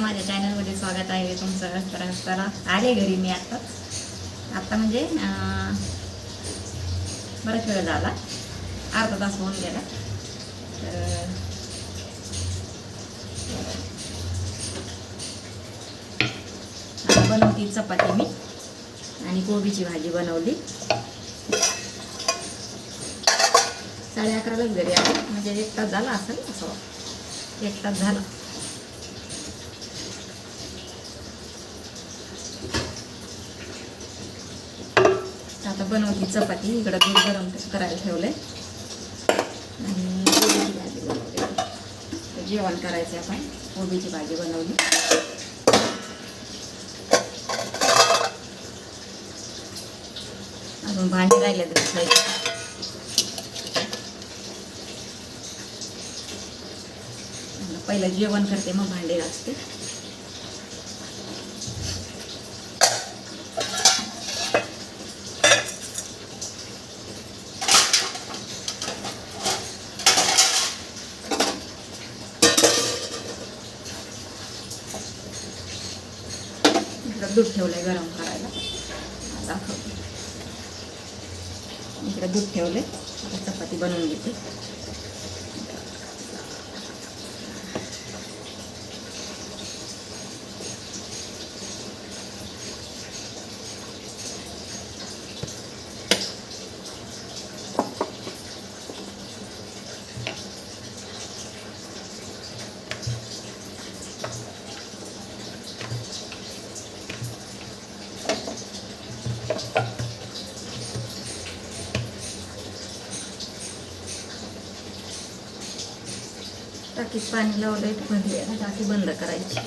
माझ्या चॅनलमध्ये स्वागत आहे तुमचं तर तर आले घरी मी आत्ताच आत्ता म्हणजे बराच वेळ झाला. अर्धा तास होऊन गेला. तर आता बनवती चपाती मी. आणि कोबीची भाजी बनवली. साडे अकरालाच घरी आले. म्हणजे एक तास झाला असेल असं हो. एक तास झाला. बनवली चपाती इकडं दूध गरम करायला ठेवलंय. आणि कोबीची भाजी बनवली जेवण करायचं आपण. कोबीची भाजी बनवली. अजून भांडी राहिले तर पहिलं जेवण करते मग भांडे घासते. दूध ठेवलंय गरम करायला. दाखवते इकडे दूध ठेवले चपाती बनवून घेते. टाकीत पाणी लावलंय भरली आहे टाकी बंद करायची.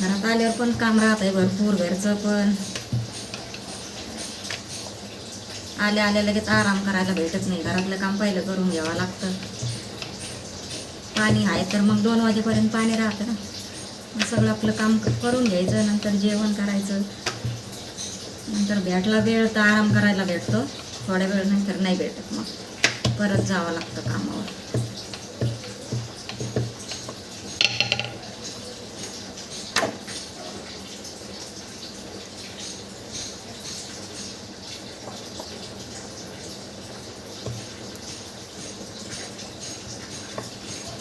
घरात आल्यावर पण काम राहत आहे भरपूर घरचं पण. आल्या आल्या लगेच आराम करायला भेटत नाही. घरातलं काम पहिलं करून घ्यावं लागतं. पाणी आहे तर मग दोन वाजेपर्यंत पाणी राहतं ना. मग सगळं आपलं काम करून घ्यायचं नंतर जेवण करायचं. नंतर भेटला वेळ तर आराम करायला भेटतो. थोड्या वेळ नंतर नाही भेटत मग. परत जावं लागतं कामावर.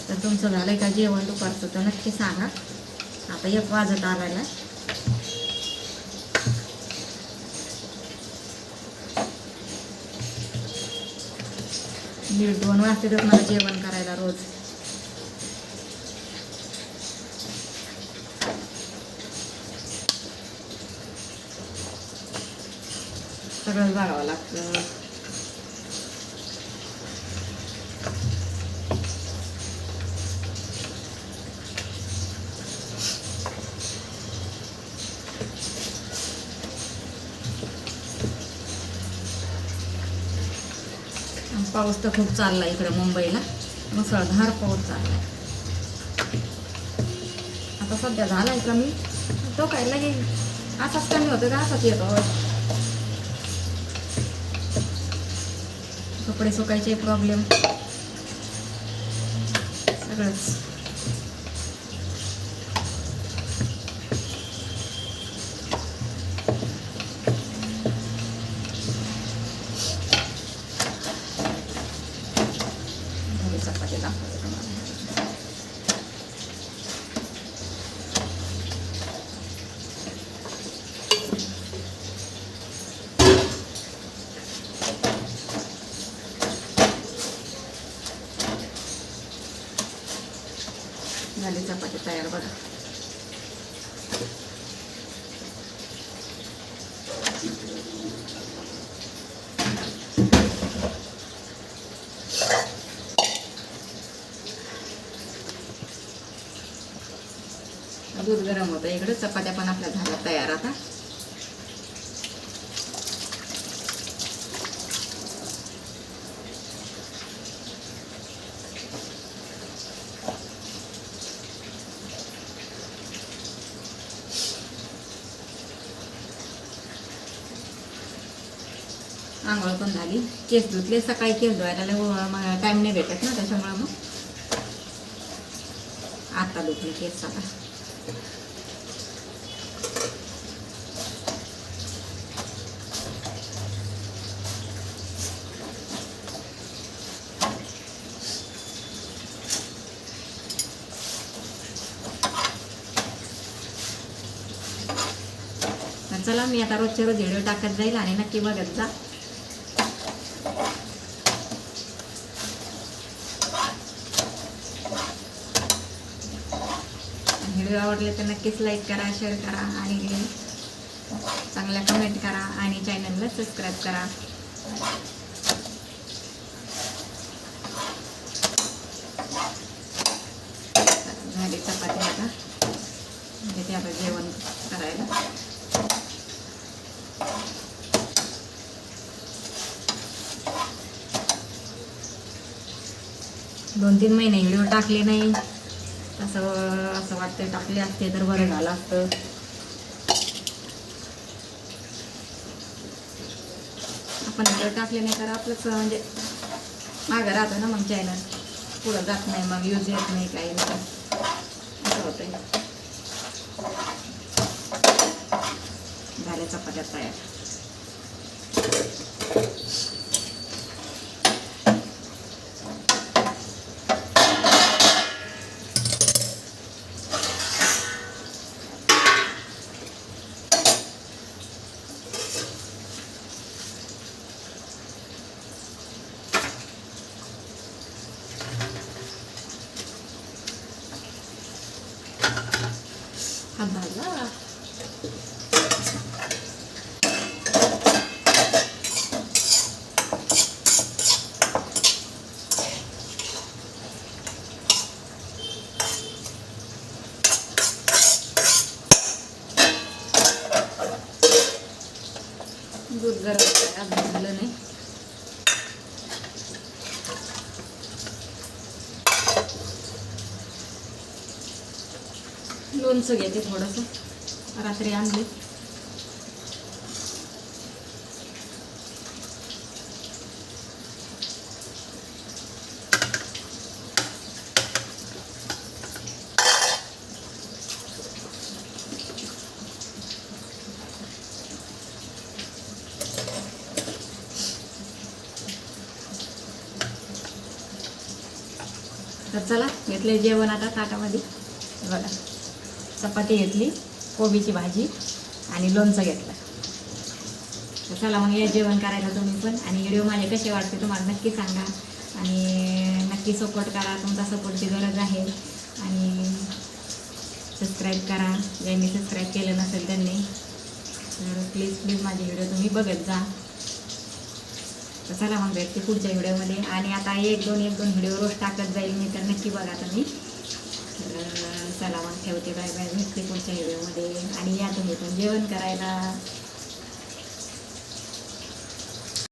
तर तुमचं झालं आहे का जेवण दुपारचं? तर नक्की सांगा. आता एक वाजत आलाय दीड दोन वाजतात मला जेवण करायला रोज. सगळं बघावं लागतं. पाऊस तर खूप चालला इकडे मुंबईला. मुसळधार पाऊस चालला आता सध्या झाला आहे कमी. तो काय लगे असाच कमी होतो का असाच येतो. कपडे सुकायचे प्रॉब्लेम सगळंच. झाली चपाती झाली चपाती तयार बघा दूध गरम होतं. इकडे चपात्या पण आपल्या झाल्या तयार आता. आंघोळ पण झाली. केस धुतले. सकाळी केस धुवायला टाईम नाही भेटत ना त्याच्यामुळं मग. आता धुतले केस आता. चला मी आता रोजच्या रोज व्हिडिओ टाकत जाईल आणि नक्की बघत जा. व्हिडिओ आवडले तर नक्कीच लाईक करा शेअर करा आणि चांगल्या कमेंट करा आणि चॅनलला सबस्क्राईब करा. झाली चपाती आता. म्हणजे ते आता जेवण करायला. दोन तीन महिने व्हिडिओ टाकले नाही. असं असं वाटतं टाकले असते तर बरं झालं असतं. आपण व्हिडिओ टाकले नाही तर आपलंच म्हणजे मागं राहतं ना मग चॅनल पुढं जात नाही मग यूज येत नाही काही नाही. असं होतंय. झाल्या चपात्या तयार. दूध गरम अजून झालं नाही. लोणचं घेते थोडंसं. रात्री आणले. तर चला घेतले जेवण आता ताटामध्ये. बघा चपाती घेतली कोबीची भाजी आणि लोणचं घेतलं. तर चला मग या जेवण करायला तुम्ही पण. आणि व्हिडिओ माझे कसे वाटते तुम्हाला नक्की सांगा. आणि नक्की सपोर्ट करा तुमचा सपोर्टची गरज आहे. आणि सबस्क्राईब करा. ज्यांनी सबस्क्राईब केलं नसेल त्यांनी तर प्लीज प्लीज माझे व्हिडिओ तुम्ही बघत जा. तर चला मग भेटते पुढच्या व्हिडिओमध्ये. आणि आता एक दोन एक दोन व्हिडिओ रोज टाकत जाईल मी तर नक्की बघा तुम्ही. तर चला मग ठेवते. Bye bye. भेटते पुढच्या व्हिडिओमध्ये. आणि या तुम्ही पण. जेवण करायला.